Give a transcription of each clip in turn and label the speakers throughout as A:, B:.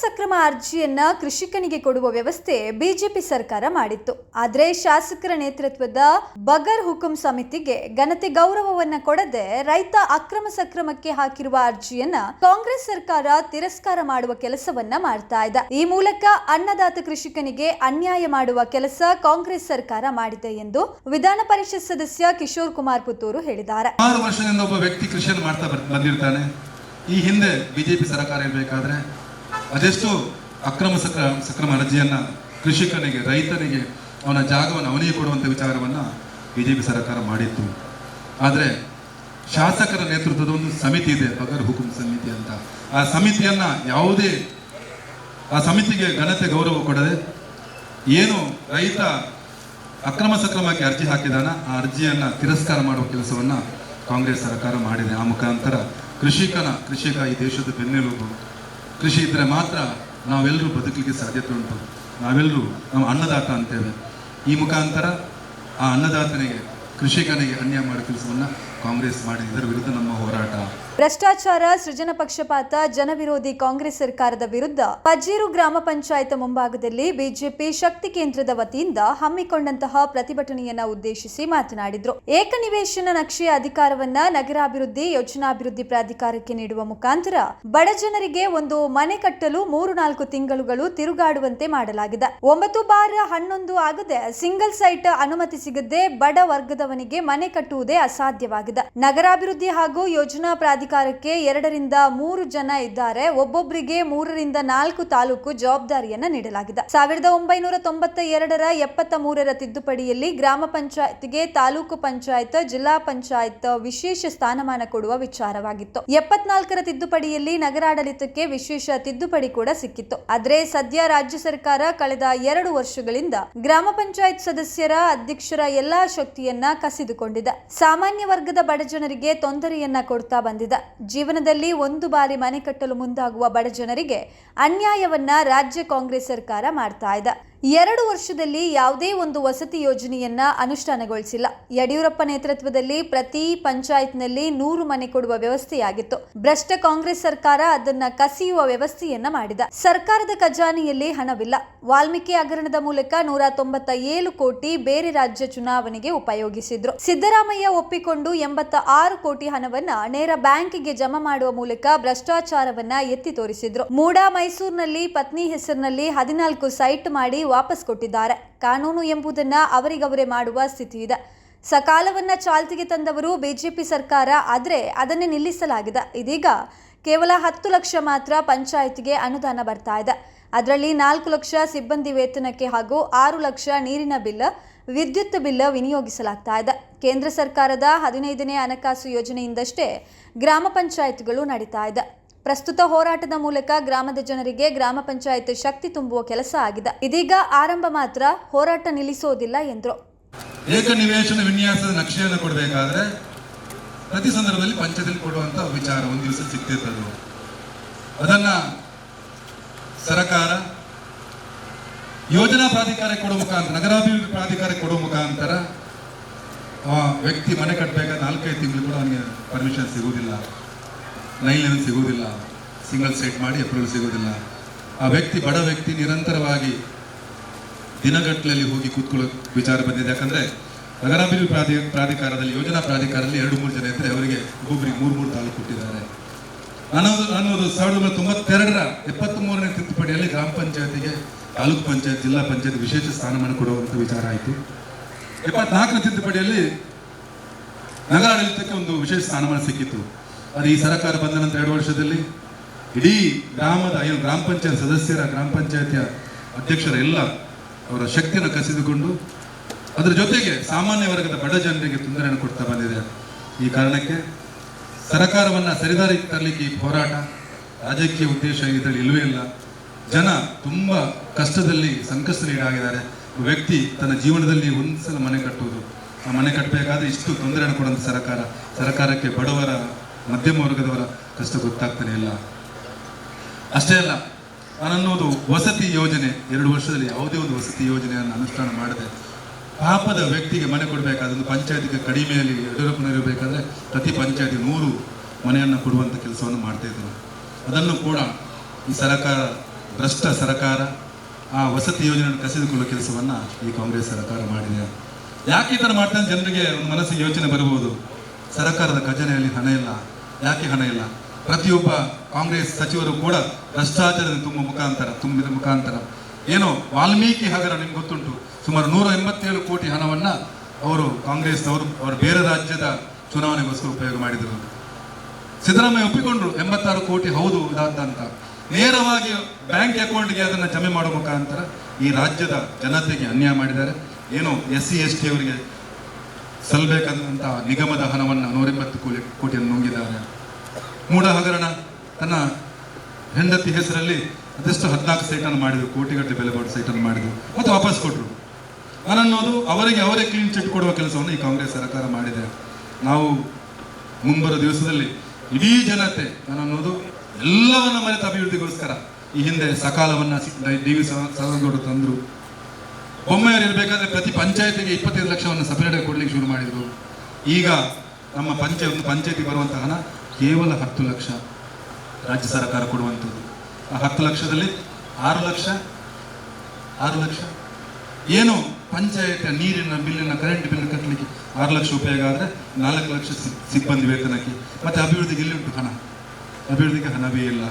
A: ಸಕ್ರಮ ಅರ್ಜಿಯನ್ನ ಕೃಷಿಕನಿಗೆ ಕೊಡುವ ವ್ಯವಸ್ಥೆ ಬಿಜೆಪಿ ಸರ್ಕಾರ ಮಾಡಿತ್ತು. ಆದ್ರೆ ಶಾಸಕರ ನೇತೃತ್ವದ ಬಗರ್ ಹುಕುಂ ಸಮಿತಿಗೆ ಘನತೆ ಗೌರವವನ್ನ ಕೊಡದೆ ರೈತ ಅಕ್ರಮ ಸಕ್ರಮಕ್ಕೆ ಹಾಕಿರುವ ಅರ್ಜಿಯನ್ನ ಕಾಂಗ್ರೆಸ್ ಸರ್ಕಾರ ತಿರಸ್ಕಾರ ಮಾಡುವ ಕೆಲಸವನ್ನ ಮಾಡ್ತಾ ಇದೆ. ಈ ಮೂಲಕ ಅನ್ನದಾತ ಕೃಷಿಕನಿಗೆ ಅನ್ಯಾಯ ಮಾಡುವ ಕೆಲಸ ಕಾಂಗ್ರೆಸ್ ಸರ್ಕಾರ ಮಾಡಿದೆ ಎಂದು ವಿಧಾನ ಪರಿಷತ್ ಸದಸ್ಯ ಕಿಶೋರ್ ಕುಮಾರ್ ಪುತ್ತೂರು ಹೇಳಿದ್ದಾರೆ.
B: ಈ ಹಿಂದೆ ಬಿಜೆಪಿ ಸರ್ಕಾರ ಇರಬೇಕಾದ್ರೆ ಅದೆಷ್ಟು ಅಕ್ರಮ ಸಕ್ರ, ಸಕ್ರಮ ಅರ್ಜಿಯನ್ನ ಕೃಷಿಕನಿಗೆ, ರೈತನಿಗೆ, ಅವನ ಜಾಗವನ್ನು ಅವನಿಗೆ ಕೊಡುವಂತ ವಿಚಾರವನ್ನ ಬಿಜೆಪಿ ಸರ್ಕಾರ ಮಾಡಿತ್ತು. ಆದರೆ ಶಾಸಕರ ನೇತೃತ್ವದ ಒಂದು ಸಮಿತಿ ಇದೆ ಬಗರ್ ಹುಕುಂ ಸಮಿತಿ ಅಂತ. ಆ ಸಮಿತಿಯನ್ನ ಯಾವುದೇ, ಆ ಸಮಿತಿಗೆ ಘನತೆ ಗೌರವ ಕೊಡದೆ ಏನು ರೈತ ಅಕ್ರಮ ಸಕ್ರಮಕ್ಕೆ ಅರ್ಜಿ ಹಾಕಿದಾನ, ಆ ಅರ್ಜಿಯನ್ನ ತಿರಸ್ಕಾರ ಮಾಡುವ ಕೆಲಸವನ್ನ ಕಾಂಗ್ರೆಸ್ ಸರ್ಕಾರ ಮಾಡಿದೆ. ಆ ಮುಖಾಂತರ ಕೃಷಿಕನ, ಕೃಷಿಕ ಈ ದೇಶದ ಬೆನ್ನೆಲುಬು ಕೃಷಿ ಇದ್ದರೆ ಮಾತ್ರ ನಾವೆಲ್ಲರೂ ಬದುಕಲಿಕ್ಕೆ ಸಾಧ್ಯತೆ ಉಂಟು. ನಾವೆಲ್ಲರೂ ನಾವು ಅನ್ನದಾತ ಅಂತೇವೆ. ಈ ಮುಖಾಂತರ ಆ ಅನ್ನದಾತನಿಗೆ ಕೃಷಿಕನಿಗೆ ಅನ್ಯಾಯ ಮಾಡೋ ಕೆಲಸವನ್ನ ಕಾಂಗ್ರೆಸ್ ಮಾಡಿ ವಿರುದ್ಧ ನಮ್ಮ ಹೋರಾಟ.
A: ಭ್ರಷ್ಟಾಚಾರ, ಸೃಜನ ಪಕ್ಷಪಾತ, ಜನವಿರೋಧಿ ಕಾಂಗ್ರೆಸ್ ಸರ್ಕಾರದ ವಿರುದ್ಧ ಪಜೀರು ಗ್ರಾಮ ಪಂಚಾಯತ್ ಮುಂಭಾಗದಲ್ಲಿ ಬಿಜೆಪಿ ಶಕ್ತಿ ಕೇಂದ್ರದ ವತಿಯಿಂದ ಹಮ್ಮಿಕೊಂಡಂತಹ ಪ್ರತಿಭಟನೆಯನ್ನ ಉದ್ದೇಶಿಸಿ ಮಾತನಾಡಿದ್ರು. ಏಕನಿವೇಶನ ನಕ್ಷೆಯ ಅಧಿಕಾರವನ್ನ ನಗರಾಭಿವೃದ್ಧಿ, ಯೋಜನಾಭಿವೃದ್ಧಿ ಪ್ರಾಧಿಕಾರಕ್ಕೆ ನೀಡುವ ಮುಖಾಂತರ ಬಡ ಜನರಿಗೆ ಒಂದು ಮನೆ ಕಟ್ಟಲು ಮೂರು ನಾಲ್ಕು ತಿಂಗಳುಗಳು ತಿರುಗಾಡುವಂತೆ ಮಾಡಲಾಗಿದೆ. ಒಂಬತ್ತು ಬಾರ್ ಹನ್ನೊಂದು ಆಗದೆ ಸಿಂಗಲ್ ಸೈಟ್ ಅನುಮತಿ ಸಿಗದೆ ಬಡ ವರ್ಗದವನಿಗೆ ಮನೆ ಕಟ್ಟುವುದೇ ಅಸಾಧ್ಯವಾಗಿದೆ. ನಗರಾಭಿವೃದ್ಧಿ ಹಾಗೂ ಯೋಜನಾ ಪ್ರಾಧಿಕಾರಕ್ಕೆ ಎರಡರಿಂದ ಮೂರು ಜನ ಇದ್ದಾರೆ. ಒಬ್ಬೊಬ್ಬರಿಗೆ ಮೂರರಿಂದ ನಾಲ್ಕು ತಾಲೂಕು ಜವಾಬ್ದಾರಿಯನ್ನ ನೀಡಲಾಗಿದೆ. ಸಾವಿರದ ಒಂಬೈನೂರ ತೊಂಬತ್ತ ಎರಡರ ಎಪ್ಪತ್ತ ಮೂರರ ತಿದ್ದುಪಡಿಯಲ್ಲಿ ಗ್ರಾಮ ಪಂಚಾಯತ್ಗೆ ತಾಲೂಕು ಪಂಚಾಯತ್, ಜಿಲ್ಲಾ ಪಂಚಾಯತ್ ವಿಶೇಷ ಸ್ಥಾನಮಾನ ಕೊಡುವ ವಿಚಾರವಾಗಿತ್ತು. ಎಪ್ಪತ್ನಾಲ್ಕರ ತಿದ್ದುಪಡಿಯಲ್ಲಿ ನಗರಾಡಳಿತಕ್ಕೆ ವಿಶೇಷ ತಿದ್ದುಪಡಿ ಕೂಡ ಸಿಕ್ಕಿತ್ತು. ಆದರೆ ಸದ್ಯ ರಾಜ್ಯ ಸರ್ಕಾರ ಕಳೆದ ಎರಡು ವರ್ಷಗಳಿಂದ ಗ್ರಾಮ ಪಂಚಾಯತ್ ಸದಸ್ಯರ ಅಧ್ಯಕ್ಷರ ಎಲ್ಲಾ ಶಕ್ತಿಯನ್ನ ಕಸಿದುಕೊಂಡಿದೆ. ಸಾಮಾನ್ಯ ವರ್ಗದ ಬಡ ಜನರಿಗೆ ತೊಂದರೆಯನ್ನ ಕೊಡ್ತಾ ಬಂದಿದೆ. ಜೀವನದಲ್ಲಿ ಒಂದು ಬಾರಿ ಮನೆ ಕಟ್ಟಲು ಮುಂದಾಗುವ ಬಡ ಜನರಿಗೆ ಅನ್ಯಾಯವನ್ನ ರಾಜ್ಯ ಕಾಂಗ್ರೆಸ್ ಸರ್ಕಾರ ಮಾಡ್ತಾ ಇದೆ. ಎರಡು ವರ್ಷದಲ್ಲಿ ಯಾವುದೇ ಒಂದು ವಸತಿ ಯೋಜನೆಯನ್ನ ಅನುಷ್ಠಾನಗೊಳಿಸಿಲ್ಲ. ಯಡಿಯೂರಪ್ಪ ನೇತೃತ್ವದಲ್ಲಿ ಪ್ರತಿ ಪಂಚಾಯತ್ನಲ್ಲಿ ನೂರು ಮನೆ ಕೊಡುವ ವ್ಯವಸ್ಥೆಯಾಗಿತ್ತು. ಭ್ರಷ್ಟ ಕಾಂಗ್ರೆಸ್ ಸರ್ಕಾರ ಅದನ್ನ ಕಸಿಯುವ ವ್ಯವಸ್ಥೆಯನ್ನ ಮಾಡಿದ. ಸರ್ಕಾರದ ಖಜಾನೆಯಲ್ಲಿ ಹಣವಿಲ್ಲ. ವಾಲ್ಮೀಕಿ ಹಗರಣದ ಮೂಲಕ ನೂರ ತೊಂಬತ್ತ ಏಳು ಕೋಟಿ ಬೇರೆ ರಾಜ್ಯ ಚುನಾವಣೆಗೆ ಉಪಯೋಗಿಸಿದ್ರು. ಸಿದ್ದರಾಮಯ್ಯ ಒಪ್ಪಿಕೊಂಡು ಎಂಬತ್ತ ಆರು ಕೋಟಿ ಹಣವನ್ನ ನೇರ ಬ್ಯಾಂಕಿಗೆ ಜಮಾ ಮಾಡುವ ಮೂಲಕ ಭ್ರಷ್ಟಾಚಾರವನ್ನ ಎತ್ತಿ ತೋರಿಸಿದ್ರು. ಮೂಡಾ ಮೈಸೂರಿನಲ್ಲಿ ಪತ್ನಿ ಹೆಸರಿನಲ್ಲಿ ಹದಿನಾಲ್ಕು ಸೈಟ್ ಮಾಡಿ ವಾಪಸ್ ಕೊಟ್ಟಿದ್ದಾರೆ. ಕಾನೂನು ಎಂಬುದನ್ನ ಅವರಿಗವರೇ ಮಾಡುವ ಸ್ಥಿತಿ ಇದೆ ಸಕಾಲವನ್ನ ಚಾಲ್ತಿಗೆ ತಂದವರು ಬಿಜೆಪಿ ಸರ್ಕಾರ, ಆದರೆ ಅದನ್ನೇ ನಿಲ್ಲಿಸಲಾಗಿದೆ. ಇದೀಗ ಕೇವಲ ಹತ್ತು ಲಕ್ಷ ಮಾತ್ರ ಪಂಚಾಯತ್ಗೆ ಅನುದಾನ ಬರ್ತಾ ಇದೆ. ಅದರಲ್ಲಿ ನಾಲ್ಕು ಲಕ್ಷ ಸಿಬ್ಬಂದಿ ವೇತನಕ್ಕೆ ಹಾಗೂ ಆರು ಲಕ್ಷ ನೀರಿನ ಬಿಲ್, ವಿದ್ಯುತ್ ಬಿಲ್ ವಿನಿಯೋಗಿಸಲಾಗ್ತಾ ಇದೆ. ಕೇಂದ್ರ ಸರ್ಕಾರದ ಹದಿನೈದನೇ ಹಣಕಾಸು ಯೋಜನೆಯಿಂದಷ್ಟೇ ಗ್ರಾಮ ಪಂಚಾಯತ್ಗಳು ನಡೀತಾ ಇದೆ. ಪ್ರಸ್ತುತ ಹೋರಾಟದ ಮೂಲಕ ಗ್ರಾಮದ ಜನರಿಗೆ ಗ್ರಾಮ ಪಂಚಾಯತ್ ಶಕ್ತಿ ತುಂಬುವ ಕೆಲಸ ಆಗಿದೆ. ಇದೀಗ ಆರಂಭ ಮಾತ್ರ, ಹೋರಾಟ ನಿಲ್ಲಿಸೋದಿಲ್ಲ ಎಂದರು.
B: ಏಕ ನಿವೇಶನ ವಿನ್ಯಾಸದ ನಕ್ಷೆಯನ್ನು ಕೊಡಬೇಕಾದ್ರೆ ಪ್ರತಿ ಸಂದರ್ಭದಲ್ಲಿ ಪಂಚದಲ್ಲಿ ಕೊಡುವಂತ ವಿಚಾರ ಒಂದು ದಿವಸ ಸಿಗ್ತಿರ್ತದೆ ಅದನ್ನ ಸರ್ಕಾರ ಯೋಜನಾ ಪ್ರಾಧಿಕಾರಕ್ಕೆ ಕೊಡುವ ಮುಖಾಂತರ, ನಗರಾಭಿವೃದ್ಧಿ ಪ್ರಾಧಿಕಾರಕ್ಕೆ ಕೊಡುವ ಮುಖಾಂತರ ವ್ಯಕ್ತಿ ಮನೆ ಕಟ್ಟಬೇಕಾದ ನಾಲ್ಕೈದು ತಿಂಗಳು ಕೂಡ ಅವನಿಗೆ ಪರ್ಮಿಷನ್ ಸಿಗುವುದಿಲ್ಲ. ನೈಲ್ ಸಿಗುವುದಿಲ್ಲ. ಸಿಂಗಲ್ ಸೆಟ್ ಮಾಡಿ ಅಪ್ರೂವಲ್ ಸಿಗೋದಿಲ್ಲ ಆ ವ್ಯಕ್ತಿ, ಬಡ ವ್ಯಕ್ತಿ ನಿರಂತರವಾಗಿ ದಿನಗಟ್ಟಲೆಯಲ್ಲಿ ಹೋಗಿ ಕೂತ್ಕೊಳ್ಳೋ ವಿಚಾರ ಬಂದಿದೆ. ಯಾಕಂದರೆ ನಗರಾಭಿವೃದ್ಧಿ ಪ್ರಾಧಿ, ಪ್ರಾಧಿಕಾರದಲ್ಲಿ, ಯೋಜನಾ ಪ್ರಾಧಿಕಾರದಲ್ಲಿ ಎರಡು ಮೂರು ಜನ ಇದ್ದರೆ ಅವರಿಗೆ ಒಬ್ಬೊಬ್ಬರಿಗೆ ಮೂರು ಮೂರು ತಾಲೂಕು ಕೊಟ್ಟಿದ್ದಾರೆ. ಅನ್ನೋದು ಅನ್ನೋದು ಸಾವಿರದ ಒಂಬೈನೂರ ತೊಂಬತ್ತೆರಡರ ಎಪ್ಪತ್ತ್ ಮೂರನೇ ತಿದ್ದುಪಡಿಯಲ್ಲಿ ಗ್ರಾಮ ಪಂಚಾಯತಿಗೆ, ತಾಲೂಕು ಪಂಚಾಯತ್, ಜಿಲ್ಲಾ ಪಂಚಾಯತ್ ವಿಶೇಷ ಸ್ಥಾನಮಾನ ಕೊಡುವಂಥ ವಿಚಾರ ಆಯಿತು. ಎಪ್ಪತ್ನಾಲ್ಕನೇ ತಿದ್ದುಪಡಿಯಲ್ಲಿ ನಗರಾಡಳಿತಕ್ಕೆ ಒಂದು ವಿಶೇಷ ಸ್ಥಾನಮಾನ ಸಿಕ್ಕಿತ್ತು. ಅದು ಈ ಸರ್ಕಾರ ಬಂದ ನಂತರ ಎರಡು ವರ್ಷದಲ್ಲಿ ಇಡೀ ಗ್ರಾಮದ ಏನು ಗ್ರಾಮ ಪಂಚಾಯತ್ ಸದಸ್ಯರ, ಗ್ರಾಮ ಪಂಚಾಯತಿಯ ಅಧ್ಯಕ್ಷರ ಎಲ್ಲ ಅವರ ಶಕ್ತಿಯನ್ನು ಕಸಿದುಕೊಂಡು ಅದರ ಜೊತೆಗೆ ಸಾಮಾನ್ಯ ವರ್ಗದ ಬಡ ಜನರಿಗೆ ತೊಂದರೆಯನ್ನು ಕೊಡ್ತಾ ಬಂದಿದೆ. ಈ ಕಾರಣಕ್ಕೆ ಸರ್ಕಾರವನ್ನ ಸರಿದಾರಿಗೆ ತರಲಿಕ್ಕೆ ಈ ಹೋರಾಟ ರಾಜಕೀಯ ಉದ್ದೇಶ ಇದರಲ್ಲಿ ಇಲ್ಲವೇ ಇಲ್ಲ. ಜನ ತುಂಬ ಕಷ್ಟದಲ್ಲಿ ಸಂಕಷ್ಟದಲ್ಲಿಡಾಗಿದ್ದಾರೆ ವ್ಯಕ್ತಿ ತನ್ನ ಜೀವನದಲ್ಲಿ ಒಂದ್ಸಲ ಮನೆ ಕಟ್ಟುವುದು. ಆ ಮನೆ ಕಟ್ಟಬೇಕಾದ್ರೆ ಇಷ್ಟು ತೊಂದರೆಯನ್ನು ಕೊಡುವಂಥ ಸರ್ಕಾರ. ಸರ್ಕಾರಕ್ಕೆ ಬಡವರ ಮಧ್ಯಮ ವರ್ಗದವರ ಕಷ್ಟ ಗೊತ್ತಾಗ್ತಾನೆ ಇಲ್ಲ. ಅಷ್ಟೇ ಅಲ್ಲ ನಾನನ್ನೋದು ವಸತಿ ಯೋಜನೆ, ಎರಡು ವರ್ಷದಲ್ಲಿ ಯಾವುದೇ ಒಂದು ವಸತಿ ಯೋಜನೆಯನ್ನು ಅನುಷ್ಠಾನ ಮಾಡದೆ ಪಾಪದ ವ್ಯಕ್ತಿಗೆ ಮನೆ ಕೊಡಬೇಕಾದ ಒಂದು ಪಂಚಾಯತಿಗೆ ಕಡಿಮೆಯಲ್ಲಿ ಯಡಿಯೂರಪ್ಪನಲ್ಲಿರಬೇಕಾದ್ರೆ ಪ್ರತಿ ಪಂಚಾಯತಿ ನೂರು ಮನೆಯನ್ನು ಕೊಡುವಂಥ ಕೆಲಸವನ್ನು ಮಾಡ್ತಾ ಇದ್ರು. ಅದನ್ನು ಕೂಡ ಈ ಸರಕಾರ, ಭ್ರಷ್ಟ ಸರಕಾರ ಆ ವಸತಿ ಯೋಜನೆಯನ್ನು ಕಸಿದುಕೊಳ್ಳುವ ಕೆಲಸವನ್ನು ಈ ಕಾಂಗ್ರೆಸ್ ಸರ್ಕಾರ ಮಾಡಿದೆ. ಯಾಕೆ ಈ ಥರ ಮಾಡ್ತಾನೆ ಜನರಿಗೆ ಒಂದು ಮನಸ್ಸಿಗೆ ಯೋಚನೆ ಬರಬಹುದು ಸರ್ಕಾರದ ಖಜಾನೆಯಲ್ಲಿ ಹಣ ಇಲ್ಲ. ಯಾಕೆ ಹಣ ಇಲ್ಲ? ಪ್ರತಿಯೊಬ್ಬ ಕಾಂಗ್ರೆಸ್ ಸಚಿವರು ಕೂಡ ಭ್ರಷ್ಟಾಚಾರದ ತುಂಬ ಮುಖಾಂತರ, ತುಂಬಿದ ಮುಖಾಂತರ. ಏನೋ ವಾಲ್ಮೀಕಿ ಹಗರ ನಿಮ್ಗೆ ಗೊತ್ತುಂಟು? ಸುಮಾರು ನೂರ ಎಂಬತ್ತೇಳು ಕೋಟಿ ಹಣವನ್ನ ಅವರು ಕಾಂಗ್ರೆಸ್ನವರು ಅವರು ಬೇರೆ ರಾಜ್ಯದ ಚುನಾವಣೆಗೋಸ್ಕರ ಉಪಯೋಗ ಮಾಡಿದರು. ಸಿದ್ದರಾಮಯ್ಯ ಒಪ್ಪಿಕೊಂಡ್ರು, ಎಂಬತ್ತಾರು ಕೋಟಿ ಹೌದು ಅಂತ. ನೇರವಾಗಿ ಬ್ಯಾಂಕ್ ಅಕೌಂಟ್ಗೆ ಅದನ್ನು ಜಮೆ ಮಾಡುವ ಮುಖಾಂತರ ಈ ರಾಜ್ಯದ ಜನತೆಗೆ ಅನ್ಯಾಯ ಮಾಡಿದ್ದಾರೆ. ಏನು ಎಸ್ ಸಿ ಎಸ್ ಟಿ ಅವರಿಗೆ ಸಲ್ಲಬೇಕಾದಂಥ ನಿಗಮದ ಹಣವನ್ನು ನೂರೆಂಬತ್ತು ಕೋಟಿ ಕೋಟಿಯನ್ನು ನುಂಗಿದ್ದಾರೆ. ಮೂಡ ಹಗರಣ ತನ್ನ ಹೆಂಡತಿ ಹೆಸರಲ್ಲಿ ಅದೆಷ್ಟು ಹದಿನಾಲ್ಕು ಸೈಟನ್ನು ಮಾಡಿದ್ರು, ಕೋಟಿಗಟ್ಟಲೆ ಬೆಲೆ ಬಾಳುವ ಸೈಟನ್ನು ಮಾಡಿದ್ರು, ಮತ್ತು ವಾಪಸ್ ಕೊಟ್ಟರು ಅನ್ನೋದು ಅವರಿಗೆ ಅವರೇ ಕ್ಲೀನ್ ಚಿಟ್ ಕೊಡುವ ಕೆಲಸವನ್ನು ಈ ಕಾಂಗ್ರೆಸ್ ಸರ್ಕಾರ ಮಾಡಿದೆ. ನಾವು ಮುಂಬರುವ ದಿವಸದಲ್ಲಿ ಇಡೀ ಜನತೆ ನಾನನ್ನೋದು ಎಲ್ಲವನ್ನ ಮರೆತ ಅಭಿವೃದ್ಧಿಗೋಸ್ಕರ ಈ ಹಿಂದೆ ಸಕಾಲವನ್ನ ಡಿ ವಿ ಸದಾನಂದಗೌಡರು ತಂದ್ರು. ಬೊಮ್ಮೆಯವರು ಇರಬೇಕಾದ್ರೆ ಪ್ರತಿ ಪಂಚಾಯತಿಗೆ ಇಪ್ಪತ್ತೈದು ಲಕ್ಷವನ್ನು ಸಪರೇಟ್ ಕೊಡ್ಲಿಕ್ಕೆ ಶುರು ಮಾಡಿದರು. ಈಗ ನಮ್ಮ ಪಂಚಾಯ ಒಂದು ಪಂಚಾಯತಿಗೆ ಬರುವಂಥ ಹಣ ಕೇವಲ ಹತ್ತು ಲಕ್ಷ ರಾಜ್ಯ ಸರ್ಕಾರ ಕೊಡುವಂಥದ್ದು. ಆ ಹತ್ತು ಲಕ್ಷದಲ್ಲಿ ಆರು ಲಕ್ಷ ಆರು ಲಕ್ಷ. ಏನು ಪಂಚಾಯತ್ ನೀರಿನ ಬಿಲ್ಲಿನ ಕರೆಂಟ್ ಬಿಲ್ ಕಟ್ಟಲಿಕ್ಕೆ ಆರು ಲಕ್ಷ ಉಪಯೋಗ ಆದರೆ ನಾಲ್ಕು ಲಕ್ಷ ಸಿಬ್ಬಂದಿ ವೇತನಕ್ಕೆ. ಮತ್ತೆ ಅಭಿವೃದ್ಧಿಗೆ ಇಲ್ಲಿ ಉಂಟು ಹಣ? ಅಭಿವೃದ್ಧಿಗೆ ಹಣವೇ ಇಲ್ಲ.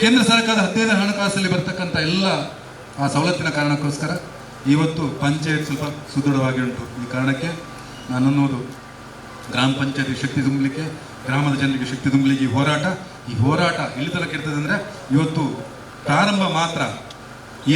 B: ಕೇಂದ್ರ ಸರ್ಕಾರದ ಹದಿನೈದು ಹಣಕಾಸಲ್ಲಿ ಬರ್ತಕ್ಕಂಥ ಎಲ್ಲ ಆ ಸವಲತ್ತಿನ ಕಾರಣಕ್ಕೋಸ್ಕರ ಇವತ್ತು ಪಂಚಾಯತ್ ಸ್ವಲ್ಪ ಸುದೃಢವಾಗಿ ಉಂಟು. ಈ ಕಾರಣಕ್ಕೆ ನಾನು ಅನ್ನೋದು ಗ್ರಾಮ ಪಂಚಾಯತ್ ಶಕ್ತಿ ತುಂಬಲಿಕ್ಕೆ, ಗ್ರಾಮದ ಜನರಿಗೆ ಶಕ್ತಿ ತುಂಬಲಿಕ್ಕೆ ಈ ಹೋರಾಟ ಈ ಹೋರಾಟ ಇಲ್ಲಿ ತನಕ ಇರ್ತದೆ ಅಂದರೆ ಇವತ್ತು ಪ್ರಾರಂಭ ಮಾತ್ರ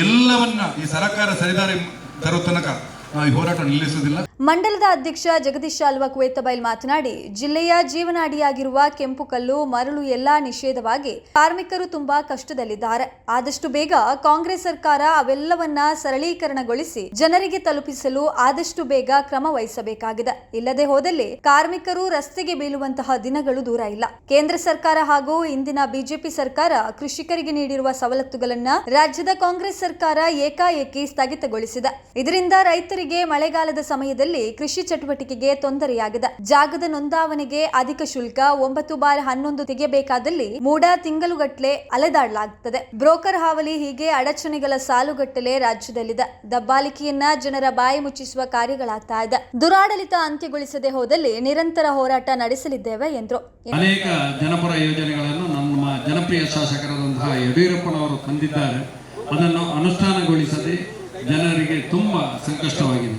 B: ಎಲ್ಲವನ್ನ ಈ ಸರ್ಕಾರ ಸರಿದಾರಿ ತರೋ ತನಕ ಹೋರಾಟ ನಿಲ್ಲಿಸುವುದಿಲ್ಲ.
A: ಮಂಡಲದ ಅಧ್ಯಕ್ಷ ಜಗದೀಶ್ ಶಾಲ್ವ ಕುವೇತಬೈಲ್ ಮಾತನಾಡಿ, ಜಿಲ್ಲೆಯ ಜೀವನಾಡಿಯಾಗಿರುವ ಕೆಂಪು ಕಲ್ಲು ಮರಳು ಎಲ್ಲಾ ನಿಷೇಧವಾಗಿ ಕಾರ್ಮಿಕರು ತುಂಬಾ ಕಷ್ಟದಲ್ಲಿದ್ದಾರೆ. ಆದಷ್ಟು ಬೇಗ ಕಾಂಗ್ರೆಸ್ ಸರ್ಕಾರ ಅವೆಲ್ಲವನ್ನ ಸರಳೀಕರಣಗೊಳಿಸಿ ಜನರಿಗೆ ತಲುಪಿಸಲು ಆದಷ್ಟು ಬೇಗ ಕ್ರಮ ವಹಿಸಬೇಕಾಗಿದೆ. ಇಲ್ಲದೆ ಹೋದಲ್ಲಿ ಕಾರ್ಮಿಕರು ರಸ್ತೆಗೆ ಬೀಳುವಂತಹ ದಿನಗಳು ದೂರ ಇಲ್ಲ. ಕೇಂದ್ರ ಸರ್ಕಾರ ಹಾಗೂ ಇಂದಿನ ಬಿಜೆಪಿ ಸರ್ಕಾರ ಕೃಷಿಕರಿಗೆ ನೀಡಿರುವ ಸವಲತ್ತುಗಳನ್ನ ರಾಜ್ಯದ ಕಾಂಗ್ರೆಸ್ ಸರ್ಕಾರ ಏಕಾಏಕಿ ಸ್ಥಗಿತಗೊಳಿಸಿದೆ. ಇದರಿಂದ ರೈತರಿಗೆ ಮಳೆಗಾಲದ ಸಮಯದಲ್ಲಿ ಕೃಷಿ ಚಟುವಟಿಕೆಗೆ ತೊಂದರೆಯಾಗಿದೆ. ಜಾಗದ ನೋಂದಾವಣೆಗೆ ಅಧಿಕ ಶುಲ್ಕ ಒಂಬತ್ತು ಬಾರ್ ಹನ್ನೊಂದು ತೆಗೆಯಬೇಕಾದಲ್ಲಿ ಮೂಡ ತಿಂಗಳುಗಟ್ಟಲೆ ಅಲೆದಾಡಲಾಗುತ್ತದೆ ಬ್ರೋಕರ್ ಹಾವಳಿ ಹೀಗೆ ಅಡಚಣೆಗಳ ಸಾಲುಗಟ್ಟಲೆ ರಾಜ್ಯದಲ್ಲಿದೆ. ದಬ್ಬಾಳಿಕೆಯನ್ನ ಜನರ ಬಾಯಿ ಮುಚ್ಚಿಸುವ ಕಾರ್ಯಗಳಾಗ್ತಾ ಇದೆ. ದುರಾಡಳಿತ ಅಂತ್ಯಗೊಳಿಸದೆ ಹೋದಲ್ಲಿ ನಿರಂತರ ಹೋರಾಟ ನಡೆಸಲಿದ್ದೇವೆ ಎಂದರು.
C: ಅನೇಕ ಜನಪರ ಯೋಜನೆಗಳನ್ನು ನಮ್ಮ ಜನಪ್ರಿಯ ಶಾಸಕರಾದಂತಹ ಯಡಿಯೂರಪ್ಪನವರು ತಂದಿದ್ದಾರೆ. ಅದನ್ನು ಅನುಷ್ಠಾನಗೊಳಿಸದೆ ಜನರಿಗೆ ತುಂಬ ಸಂಕಷ್ಟವಾಗಿದೆ.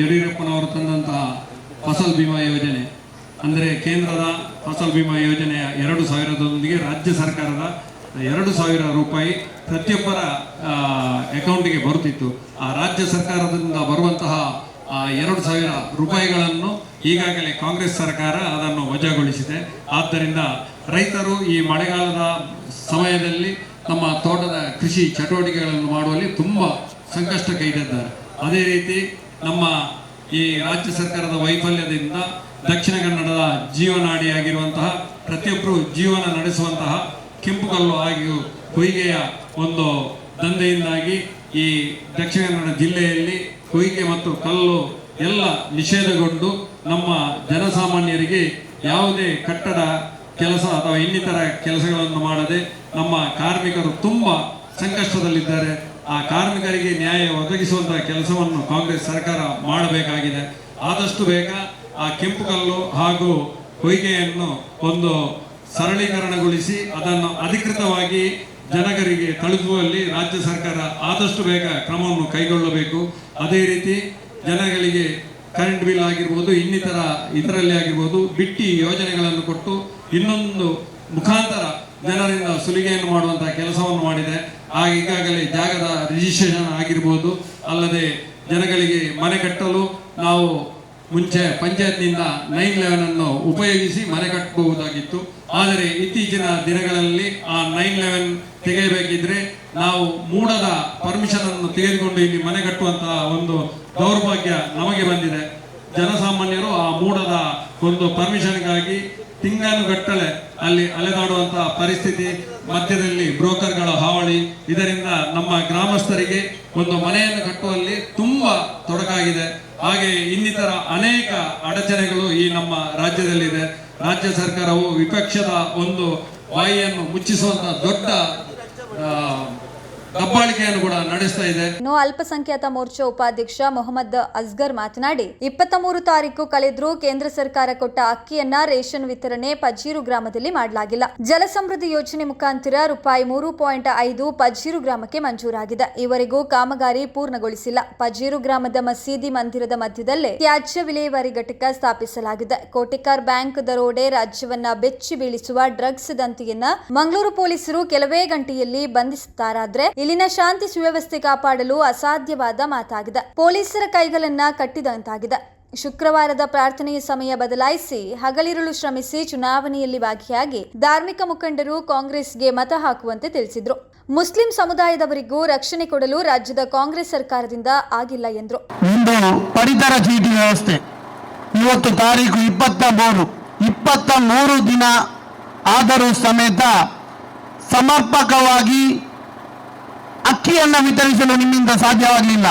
C: ಯಡಿಯೂರಪ್ಪನವರು ತಂದಂತಹ ಫಸಲ್ ಬಿಮಾ ಯೋಜನೆ, ಅಂದರೆ ಕೇಂದ್ರದ ಫಸಲ್ ಬಿಮಾ ಯೋಜನೆಯ ಎರಡು ಸಾವಿರದೊಂದಿಗೆ ರಾಜ್ಯ ಸರ್ಕಾರದ ಎರಡು ಸಾವಿರ ರೂಪಾಯಿ ಪ್ರತಿಯೊಬ್ಬರ ಅಕೌಂಟಿಗೆ ಬರುತ್ತಿತ್ತು. ಆ ರಾಜ್ಯ ಸರ್ಕಾರದಿಂದ ಬರುವಂತಹ ಎರಡು ಸಾವಿರ ರೂಪಾಯಿಗಳನ್ನು ಈಗಾಗಲೇ ಕಾಂಗ್ರೆಸ್ ಸರ್ಕಾರ ಅದನ್ನು ವಜಾಗೊಳಿಸಿದೆ. ಆದ್ದರಿಂದ ರೈತರು ಈ ಮಳೆಗಾಲದ ಸಮಯದಲ್ಲಿ ತಮ್ಮ ತೋಟದ ಕೃಷಿ ಚಟುವಟಿಕೆಗಳನ್ನು ಮಾಡುವಲ್ಲಿ ತುಂಬ ಸಂಕಷ್ಟಕ್ಕೆ ಕೈಗೆದ್ದಾರೆ ಅದೇ ರೀತಿ ನಮ್ಮ ಈ ರಾಜ್ಯ ಸರ್ಕಾರದ ವೈಫಲ್ಯದಿಂದ ದಕ್ಷಿಣ ಕನ್ನಡದ ಜೀವನಾಡಿಯಾಗಿರುವಂತಹ ಪ್ರತಿಯೊಬ್ಬರು ಜೀವನ ನಡೆಸುವಂತಹ ಕೆಂಪುಕಲ್ಲು ಹಾಗೂ ಕೊಯ್ಗೆಯ ಒಂದು ದಂಧೆಯಿಂದಾಗಿ ಈ ದಕ್ಷಿಣ ಕನ್ನಡ ಜಿಲ್ಲೆಯಲ್ಲಿ ಕೊಯ್ಗೆ ಮತ್ತು ಕಲ್ಲು ಎಲ್ಲ ನಿಷೇಧಗೊಂಡು ನಮ್ಮ ಜನಸಾಮಾನ್ಯರಿಗೆ ಯಾವುದೇ ಕಟ್ಟಡ ಕೆಲಸ ಅಥವಾ ಇನ್ನಿತರ ಕೆಲಸಗಳನ್ನು ಮಾಡದೆ ನಮ್ಮ ಕಾರ್ಮಿಕರು ತುಂಬ ಸಂಕಷ್ಟದಲ್ಲಿದ್ದಾರೆ. ಆ ಕಾರ್ಮಿಕರಿಗೆ ನ್ಯಾಯ ಒದಗಿಸುವಂತಹ ಕೆಲಸವನ್ನು ಕಾಂಗ್ರೆಸ್ ಸರ್ಕಾರ ಮಾಡಬೇಕಾಗಿದೆ. ಆದಷ್ಟು ಬೇಗ ಆ ಕೆಂಪು ಕಲ್ಲು ಹಾಗೂ ಕೊಯ್ಗೆಯನ್ನು ಒಂದು ಸರಳೀಕರಣಗೊಳಿಸಿ ಅದನ್ನು ಅಧಿಕೃತವಾಗಿ ಜನಗರಿಗೆ ತಲುಪುವಲ್ಲಿ ರಾಜ್ಯ ಸರ್ಕಾರ ಆದಷ್ಟು ಬೇಗ ಕ್ರಮವನ್ನು ಕೈಗೊಳ್ಳಬೇಕು. ಅದೇ ರೀತಿ ಜನಗಳಿಗೆ ಕರೆಂಟ್ ಬಿಲ್ ಆಗಿರ್ಬೋದು, ಇನ್ನಿತರ ಇದರಲ್ಲಿ ಆಗಿರ್ಬೋದು, ಬಿಟ್ಟಿ ಯೋಜನೆಗಳನ್ನು ಕೊಟ್ಟು ಇನ್ನೊಂದು ಮುಖಾಂತರ ಜನರಿಂದ ಸುಲಿಗೆಯನ್ನು ಮಾಡುವಂತಹ ಕೆಲಸವನ್ನು ಮಾಡಿದೆ. ಆಗ ಈಗಾಗಲೇ ಜಾಗದ ರಿಜಿಸ್ಟ್ರೇಷನ್ ಆಗಿರ್ಬೋದು, ಅಲ್ಲದೆ ಜನಗಳಿಗೆ ಮನೆ ಕಟ್ಟಲು ನಾವು ಮುಂಚೆ ಪಂಚಾಯತ್ನಿಂದ ನೈನ್ ಲೆವೆನ್ ಅನ್ನು ಉಪಯೋಗಿಸಿ ಮನೆ ಕಟ್ಟಬಹುದಾಗಿತ್ತು. ಆದರೆ ಇತ್ತೀಚಿನ ದಿನಗಳಲ್ಲಿ ಆ ನೈನ್ ಲೆವೆನ್ ತೆಗೆಯಬೇಕಿದ್ರೆ ನಾವು ಮೂಡದ ಪರ್ಮಿಷನ್ ಅನ್ನು ತೆಗೆದುಕೊಂಡು ಇಲ್ಲಿ ಮನೆ ಕಟ್ಟುವಂತಹ ಒಂದು ದೌರ್ಭಾಗ್ಯ ನಮಗೆ ಬಂದಿದೆ. ಜನಸಾಮಾನ್ಯರು ಆ ಮೂಡದ ಒಂದು ಪರ್ಮಿಷನ್ಗಾಗಿ ತಿಂಗಳನುಗಟ್ಟಲೆ ಅಲ್ಲಿ ಅಲೆದಾಡುವಂತಹ ಪರಿಸ್ಥಿತಿ, ಮಧ್ಯದಲ್ಲಿ ಬ್ರೋಕರ್ಗಳ ಹಾವಳಿ, ಇದರಿಂದ ನಮ್ಮ ಗ್ರಾಮಸ್ಥರಿಗೆ ಒಂದು ಮನೆಯನ್ನು ಕಟ್ಟುವಲ್ಲಿ ತುಂಬಾ ತೊಡಕಾಗಿದೆ. ಹಾಗೆ ಇನ್ನಿತರ ಅನೇಕ ಅಡಚಣೆಗಳು ಈ ನಮ್ಮ ರಾಜ್ಯದಲ್ಲಿದೆ. ರಾಜ್ಯ ಸರ್ಕಾರವು ವಿಪಕ್ಷದ ಒಂದು ಬಾಯಿಯನ್ನು ಮುಚ್ಚಿಸುವಂತಹ ದೊಡ್ಡ ದಬ್ಬಾಳಿಕೆಯನ್ನು ಕೂಡ ನಡೆಸ್ತಾ ಇದೆ.
A: ಇನ್ನು ಅಲ್ಪಸಂಖ್ಯಾತ ಮೋರ್ಚಾ ಉಪಾಧ್ಯಕ್ಷ ಮೊಹಮ್ಮದ್ ಅಸ್ಗರ್ ಮಾತನಾಡಿ ಇಪ್ಪತ್ತ ಮೂರು ತಾರೀಕು ಕಳೆದ್ರೂ ಕೇಂದ್ರ ಸರ್ಕಾರ ಕೊಟ್ಟ ಅಕ್ಕಿಯನ್ನ ರೇಷನ್ ವಿತರಣೆ ಪಜೀರು ಗ್ರಾಮದಲ್ಲಿ ಮಾಡಲಾಗಿಲ್ಲ. ಜಲಸಮೃದ್ಧಿ ಯೋಜನೆ ಮುಖಾಂತರ ರೂಪಾಯಿ ಮೂರು ಪಾಯಿಂಟ್ ಐದು ಪಜೀರು ಗ್ರಾಮಕ್ಕೆ ಮಂಜೂರಾಗಿದೆ. ಈವರೆಗೂ ಕಾಮಗಾರಿ ಪೂರ್ಣಗೊಳಿಸಿಲ್ಲ. ಪಜೀರು ಗ್ರಾಮದ ಮಸೀದಿ ಮಂದಿರದ ಮಧ್ಯದಲ್ಲೇ ತ್ಯಾಜ್ಯ ವಿಲೇವಾರಿ ಘಟಕ ಸ್ಥಾಪಿಸಲಾಗಿದೆ. ಕೋಟಿಕಾರ್ ಬ್ಯಾಂಕ್ ದರೋಡೆ ರಾಜ್ಯವನ್ನ ಬೆಚ್ಚಿ ಬೀಳಿಸುವ ಡ್ರಗ್ಸ್ ದಂತಿಯನ್ನ ಮಂಗಳೂರು ಪೊಲೀಸರು ಕೆಲವೇ ಗಂಟೆಯಲ್ಲಿ ಬಂಧಿಸುತ್ತಾರಾದ್ರೆ ಇಲ್ಲಿನ ಶಾಂತಿ ಸುವ್ಯವಸ್ಥೆ ಕಾಪಾಡಲು ಅಸಾಧ್ಯವಾದ ಮಾತಾಗಿದೆ. ಪೊಲೀಸರ ಕೈಗಳನ್ನ ಕಟ್ಟಿದಂತಾಗಿದೆ. ಶುಕ್ರವಾರದ ಪ್ರಾರ್ಥನೆಯ ಸಮಯ ಬದಲಾಯಿಸಿ ಹಗಲಿರುಳು ಶ್ರಮಿಸಿ ಚುನಾವಣೆಯಲ್ಲಿ ಭಾಗಿಯಾಗಿ ಧಾರ್ಮಿಕ ಮುಖಂಡರು ಕಾಂಗ್ರೆಸ್ಗೆ ಮತ ಹಾಕುವಂತೆ ತಿಳಿಸಿದ್ರು. ಮುಸ್ಲಿಂ ಸಮುದಾಯದವರಿಗೂ ರಕ್ಷಣೆ ಕೊಡಲು ರಾಜ್ಯದ ಕಾಂಗ್ರೆಸ್ ಸರ್ಕಾರದಿಂದ ಆಗಿಲ್ಲ ಎಂದರು.
D: ಇಂದು ಪಡಿತರ ಚೀಟಿ ವ್ಯವಸ್ಥೆ. ಇವತ್ತು ತಾರೀಕು ಇಪ್ಪತ್ತ ಮೂರು ಇಪ್ಪತ್ತ ಮೂರು ದಿನ ಆದರೂ ಸಮೇತ ಸಮರ್ಪಕವಾಗಿ ಅಕ್ಕಿಯನ್ನು ವಿತರಿಸಲು ನಿಮ್ಮಿಂದ ಸಾಧ್ಯವಾಗಲಿಲ್ಲ.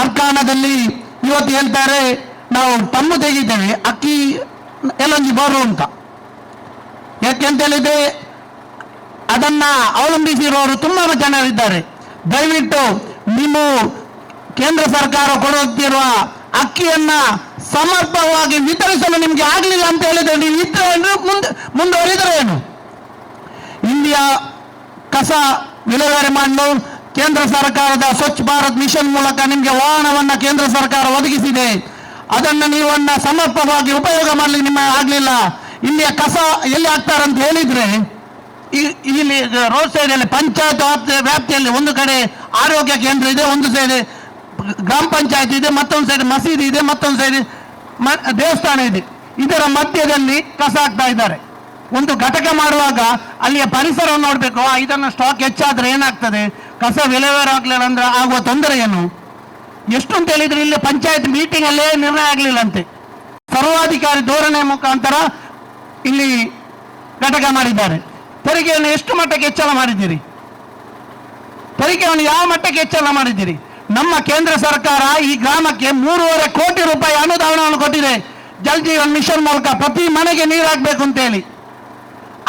D: ಅರ್ಕಾನದಲ್ಲಿ ಇವತ್ತು ಹೇಳ್ತಾರೆ, ನಾವು ತಮ್ಮು ತೆಗಿತೇವೆ, ಅಕ್ಕಿ ಎಲ್ಲೊಂದು ಬರು ಅಂತ. ಯಾಕೆಂತ ಹೇಳಿದ್ರೆ, ಅದನ್ನ ಅವಲಂಬಿಸಿರುವವರು ತುಂಬಾ ಜನರಿದ್ದಾರೆ. ದಯವಿಟ್ಟು ನೀವು ಕೇಂದ್ರ ಸರ್ಕಾರ ಕೊಡುತ್ತಿರುವ ಅಕ್ಕಿಯನ್ನ ಸಮರ್ಪಕವಾಗಿ ವಿತರಿಸಲು ನಿಮ್ಗೆ ಆಗಲಿಲ್ಲ ಅಂತ ಹೇಳಿದ್ರೆ ನೀವು ಇದ್ರೆ ಮುಂದೆ ಮುಂದುವರಿದ್ರೆ ಏನು? ಇಂಡಿಯಾ ಕಸ ವಿಲೇವಾರಿ ಮಾಡಲು ಕೇಂದ್ರ ಸರ್ಕಾರದ ಸ್ವಚ್ಛ ಭಾರತ್ ಮಿಷನ್ ಮೂಲಕ ನಿಮಗೆ ವಾಹನವನ್ನ ಕೇಂದ್ರ ಸರ್ಕಾರ ಒದಗಿಸಿದೆ. ಅದನ್ನು ನೀವನ್ನ ಸಮರ್ಪಕವಾಗಿ ಉಪಯೋಗ ಮಾಡಲಿ ನಿಮ್ಮ ಆಗ್ಲಿಲ್ಲ. ಇಲ್ಲಿಯ ಕಸ ಎಲ್ಲಿ ಹಾಕ್ತಾರಂತ ಹೇಳಿದ್ರೆ ಇಲ್ಲಿ ರೋಡ್ ಸೈಡ್ ಅಲ್ಲಿ ಪಂಚಾಯತ್ ವ್ಯಾಪ್ತಿ- ವ್ಯಾಪ್ತಿಯಲ್ಲಿ ಒಂದು ಕಡೆ ಆರೋಗ್ಯ ಕೇಂದ್ರ ಇದೆ, ಒಂದು ಸೈಡ್ ಗ್ರಾಮ ಪಂಚಾಯತ್ ಇದೆ, ಮತ್ತೊಂದು ಸೈಡ್ ಮಸೀದಿ ಇದೆ, ಮತ್ತೊಂದು ಸೈಡ್ ದೇವಸ್ಥಾನ ಇದೆ. ಇದರ ಮಧ್ಯದಲ್ಲಿ ಕಸ ಹಾಕ್ತಾ ಇದ್ದಾರೆ. ಒಂದು ಘಟಕ ಮಾಡುವಾಗ ಅಲ್ಲಿಯ ಪರಿಸರವನ್ನು ನೋಡಬೇಕು. ಇದನ್ನು ಸ್ಟಾಕ್ ಹೆಚ್ಚಾದ್ರೆ ಏನಾಗ್ತದೆ? ಕಸ ವಿಲೇವಾರ ಆಗ್ಲಿಲ್ಲ ಅಂದ್ರೆ ಆಗುವ ತೊಂದರೆ ಏನು? ಎಷ್ಟು ಅಂತ ಹೇಳಿದ್ರೆ ಇಲ್ಲಿ ಪಂಚಾಯತ್ ಮೀಟಿಂಗ್ ಅಲ್ಲೇ ನಿರ್ಣಯ ಆಗ್ಲಿಲ್ಲಂತೆ. ಸರ್ವಾಧಿಕಾರಿ ಧೋರಣೆ ಮುಖಾಂತರ ಇಲ್ಲಿ ಘಟಕ ಮಾಡಿದ್ದಾರೆ. ತೆರಿಗೆಯನ್ನು ಎಷ್ಟು ಮಟ್ಟಕ್ಕೆ ಹೆಚ್ಚಳ ಮಾಡಿದ್ದೀರಿ? ತೆರಿಗೆಯನ್ನು ಯಾವ ಮಟ್ಟಕ್ಕೆ ಹೆಚ್ಚಳ ಮಾಡಿದ್ದೀರಿ? ನಮ್ಮ ಕೇಂದ್ರ ಸರ್ಕಾರ ಈ ಗ್ರಾಮಕ್ಕೆ ಮೂರುವರೆ ಕೋಟಿ ರೂಪಾಯಿ ಅನುದಾನವನ್ನು ಕೊಟ್ಟಿದೆ. ಜಲ್ ಜೀವನ್ ಮಿಷನ್ ಮೂಲಕ ಪ್ರತಿ ಮನೆಗೆ ನೀರು ಹಾಕ್ಬೇಕು ಅಂತೇಳಿ.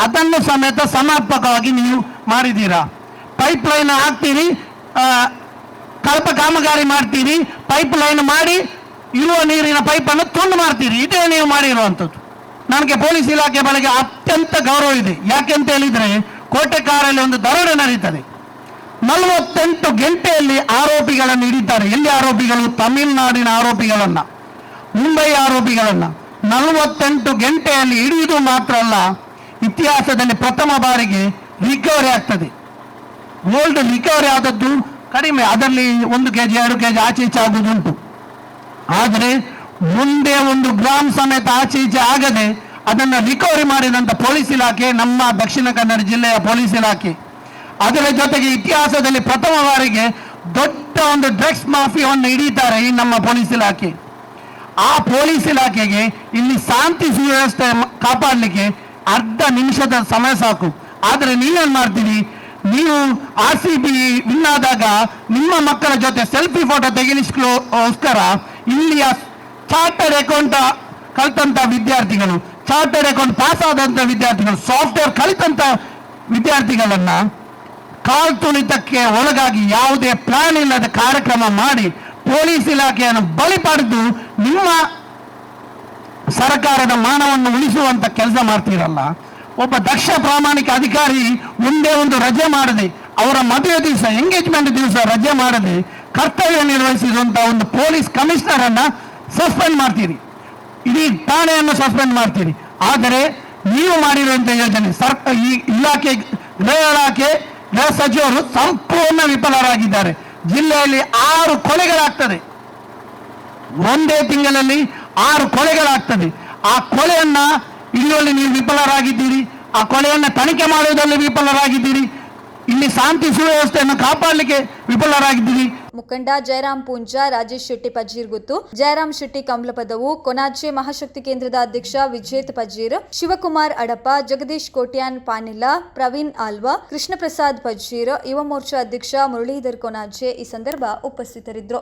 D: ಅದನ್ನು ಸಮೇತ ಸಮರ್ಪಕವಾಗಿ ನೀವು ಮಾಡಿದ್ದೀರಾ? ಪೈಪ್ ಲೈನ್ ಹಾಕ್ತೀರಿ ಕಲ್ಪ ಕಾಮಗಾರಿ ಮಾಡ್ತೀರಿ, ಪೈಪ್ ಲೈನ್ ಮಾಡಿ ಇರುವ ನೀರಿನ ಪೈಪನ್ನು ತುಂಡು ಮಾಡ್ತೀರಿ ಇದೇ ನೀವು ಮಾಡಿರುವಂಥದ್ದು. ನನಗೆ ಪೊಲೀಸ್ ಇಲಾಖೆ ಬಳಿಗೆ ಅತ್ಯಂತ ಗೌರವ ಇದೆ. ಯಾಕೆಂತ ಹೇಳಿದ್ರೆ ಕೋಟೆಕಾರಲ್ಲಿ ಒಂದು ದರೋಡೆ ನಡೀತದೆ. ನಲವತ್ತೆಂಟು ಗಂಟೆಯಲ್ಲಿ ಆರೋಪಿಗಳನ್ನು ಹಿಡಿತಾರೆ. ಎಲ್ಲಿ ಆರೋಪಿಗಳು? ತಮಿಳುನಾಡಿನ ಆರೋಪಿಗಳನ್ನ. ಮುಂಬೈ ಆರೋಪಿಗಳನ್ನ. ನಲವತ್ತೆಂಟು ಗಂಟೆಯಲ್ಲಿ ಹಿಡಿಯುವುದು ಮಾತ್ರ ಅಲ್ಲ ಇತಿಹಾಸದಲ್ಲಿ ಪ್ರಥಮ ಬಾರಿಗೆ ರಿಕವರಿ ಆಗ್ತದೆ. ಗೋಲ್ಡ್ ರಿಕವರಿ ಆದದ್ದು ಕಡಿಮೆ, ಅದರಲ್ಲಿ ಒಂದು ಕೆಜಿ, ಎರಡು ಕೆಜಿ ಆಚೆ ಈಚೆ ಆಗುವುದುಂಟು ಆದರೆ ಮುಂದೆ ಒಂದು ಗ್ರಾಮ್ ಸಮೇತ ಆಚೆ ಈಚೆ ಆಗದೆ ಅದನ್ನು ರಿಕವರಿ ಮಾಡಿದಂಥ ಪೊಲೀಸ್ ಇಲಾಖೆ, ನಮ್ಮ ದಕ್ಷಿಣ ಕನ್ನಡ ಜಿಲ್ಲೆಯ ಪೊಲೀಸ್ ಇಲಾಖೆ. ಅದರ ಜೊತೆಗೆ ಇತಿಹಾಸದಲ್ಲಿ ಪ್ರಥಮ ಬಾರಿಗೆ ದೊಡ್ಡ ಒಂದು ಡ್ರಗ್ಸ್ ಮಾಫಿಯಾವನ್ನು ಹಿಡಿತಾರೆ ಈ ನಮ್ಮ ಪೊಲೀಸ್ ಇಲಾಖೆ. ಆ ಪೊಲೀಸ್ ಇಲಾಖೆಗೆ ಇಲ್ಲಿ ಶಾಂತಿ ಸುವ್ಯವಸ್ಥೆ ಕಾಪಾಡಲಿಕ್ಕೆ ಅರ್ಧ ನಿಮಿಷದ ಸಮಯ ಸಾಕು. ಆದರೆ ನೀವೇನ್ ಮಾಡ್ತೀರಿ? ನೀವು ಆರ್ ಸಿ ಬಿ ವಿನ್ ಆದಾಗ ನಿಮ್ಮ ಮಕ್ಕಳ ಜೊತೆ ಸೆಲ್ಫಿ ಫೋಟೋ ತೆಗೆಲಿಸ್ಕೋಸ್ಕರ ಇಲ್ಲಿಯ ಚಾರ್ಟರ್ಡ್ ಅಕೌಂಟ್ ಕಲಿತಂಥ ವಿದ್ಯಾರ್ಥಿಗಳು ಚಾರ್ಟರ್ಡ್ ಅಕೌಂಟ್ ಪಾಸ್ ಆದಂತ ವಿದ್ಯಾರ್ಥಿಗಳು ಸಾಫ್ಟ್ವೇರ್ ಕಲಿತಂತ ವಿದ್ಯಾರ್ಥಿಗಳನ್ನ ಕಾಲ್ ತುಳಿತಕ್ಕೆ ಒಳಗಾಗಿ ಯಾವುದೇ ಪ್ಲಾನ್ ಇಲ್ಲದ ಕಾರ್ಯಕ್ರಮ ಮಾಡಿ ಪೊಲೀಸ್ ಇಲಾಖೆಯನ್ನು ಬಲಿ ಪಡೆದು ನಿಮ್ಮ ಸರ್ಕಾರದ ಮಾನವನ್ನು ಉಳಿಸುವಂತ ಕೆಲಸ ಮಾಡ್ತೀರಲ್ಲ, ಒಬ್ಬ ದಕ್ಷ ಪ್ರಾಮಾಣಿಕ ಅಧಿಕಾರಿ ಒಂದೇ ಒಂದು ರಜೆ ಮಾಡದೆ, ಅವರ ಮದುವೆ ದಿವಸ ಎಂಗೇಜ್ಮೆಂಟ್ ದಿವಸ ರಜೆ ಮಾಡದೆ, ಕರ್ತವ್ಯ ನಿರ್ವಹಿಸಿರುವಂತಹ ಒಂದು ಪೊಲೀಸ್ ಕಮಿಷನರ್ ಅನ್ನ ಸಸ್ಪೆಂಡ್ ಮಾಡ್ತೀರಿ. ಇಡೀ ಠಾಣೆಯನ್ನು ಸಸ್ಪೆಂಡ್ ಮಾಡ್ತೀರಿ. ಆದರೆ ನೀವು ಮಾಡಿರುವಂತಹ ಯೋಜನೆ ಸರ್ಕ, ಈ ಇಲಾಖೆ, ಗೃಹ ಇಲಾಖೆ, ಗೃಹ ಸಚಿವರು ಸಂಪೂರ್ಣ ವಿಫಲರಾಗಿದ್ದಾರೆ. ಜಿಲ್ಲೆಯಲ್ಲಿ ಆರು ಕೊಲೆಗಳಾಗ್ತದೆ. ಒಂದೇ ತಿಂಗಳಲ್ಲಿ ಆರು ಕೊಲೆಗಳಾಗ್ತದೆ. ಆ ಕೊಲೆಯನ್ನ ಇಲ್ಲಿಯಲ್ಲಿ ನೀವು ವಿಫಲರಾಗಿದ್ದೀರಿ. ಆ ಕೊಲೆಯನ್ನ ತನಿಖೆ ಮಾಡುವುದರಲ್ಲಿ ವಿಫಲರಾಗಿದ್ದೀರಿ. ಇಲ್ಲಿ ಶಾಂತಿ ಸುವ್ಯವಸ್ಥೆಯನ್ನು ಕಾಪಾಡಲಿಕ್ಕೆ ವಿಫಲರಾಗಿದ್ದೀರಿ.
A: ಮುಖಂಡ ಜಯರಾಮ್ ಪೂಂಜ, ರಾಜೇಶ್ ಶೆಟ್ಟಿ ಪಜೀರ್ಗುತ್ತು ಜಯರಾಮ್ ಶೆಟ್ಟಿ ಕಮಲಪದವು ಕೊನಾಚೆ ಮಹಾಶಕ್ತಿ ಕೇಂದ್ರದ ಅಧ್ಯಕ್ಷ ವಿಜೇತ್ ಪಜೀರ್, ಶಿವಕುಮಾರ್ ಅಡಪ ಜಗದೀಶ್ ಕೋಟ್ಯಾನ್ ಪಾನಿಲ್ಲ ಪ್ರವೀಣ್ ಆಲ್ವಾ ಕೃಷ್ಣ ಪ್ರಸಾದ್ ಪಜೀರ್, ಯುವ ಮೋರ್ಚಾ ಅಧ್ಯಕ್ಷ ಮುರಳೀಧರ್ ಕೊನಾಚೆ ಈ ಸಂದರ್ಭ ಉಪಸ್ಥಿತರಿದ್ದರು.